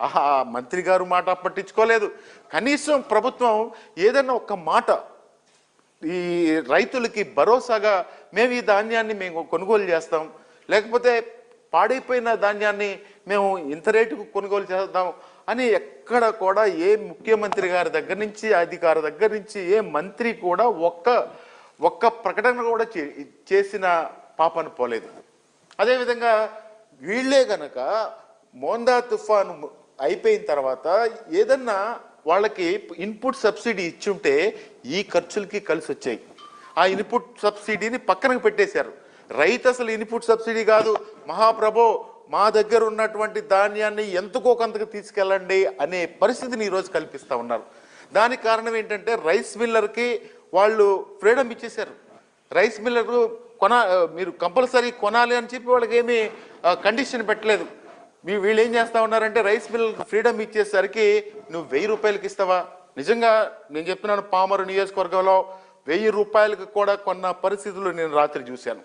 ఆహా ఆ మంత్రి గారు మాట పట్టించుకోలేదు. కనీసం ప్రభుత్వం ఏదైనా ఒక్క మాట ఈ రైతులకి భరోసాగా మేము ఈ ధాన్యాన్ని మేము కొనుగోలు చేస్తాం. లేకపోతే పాడైపోయిన ధాన్యాన్ని మేము ఇంత రేటుకు కొనుగోలు చేద్దాం అని ఎక్కడ కూడా ఏ ముఖ్యమంత్రి గారి దగ్గర నుంచి అధికారి దగ్గర నుంచి ఏ మంత్రి కూడా ఒక్క ఒక్క ప్రకటన కూడా చే- చేసిన పాపను పోలేదు. అదేవిధంగా వీళ్ళే గనక మోందా తుఫాను అయిపోయిన తర్వాత ఏదన్నా వాళ్ళకి ఇన్పుట్ సబ్సిడీ ఇచ్చుంటే ఈ ఖర్చులకి కలిసి వచ్చాయి. ఆ ఇన్పుట్ సబ్సిడీని పక్కనకు పెట్టేశారు. రైతు అసలు ఇన్పుట్ సబ్సిడీ కాదు. మహాప్రభో మా దగ్గర ఉన్నటువంటి ధాన్యాన్ని ఎంతకో కొంతకు తీసుకెళ్ళండి అనే పరిస్థితిని ఈరోజు కల్పిస్తూ ఉన్నారు. దానికి కారణం ఏంటంటే రైస్ మిల్లర్కి వాళ్ళు ఫ్రీడమ్ ఇచ్చేశారు. రైస్ మిల్లర్ కొన మీరు కంపల్సరీ కొనాలి అని చెప్పి వాళ్ళకి ఏమీ కండిషన్ పెట్టలేదు. మీ వీళ్ళు ఏం చేస్తా ఉన్నారంటే రైస్ మిల్ ఫ్రీడమ్ ఇచ్చేసరికి నువ్వు వెయ్యి రూపాయలకి ఇస్తావా? నిజంగా నేను చెప్తున్నాను పామరు నియోజకవర్గంలో వెయ్యి రూపాయలకు కూడా కొన్న పరిస్థితులు నేను రాత్రి చూశాను.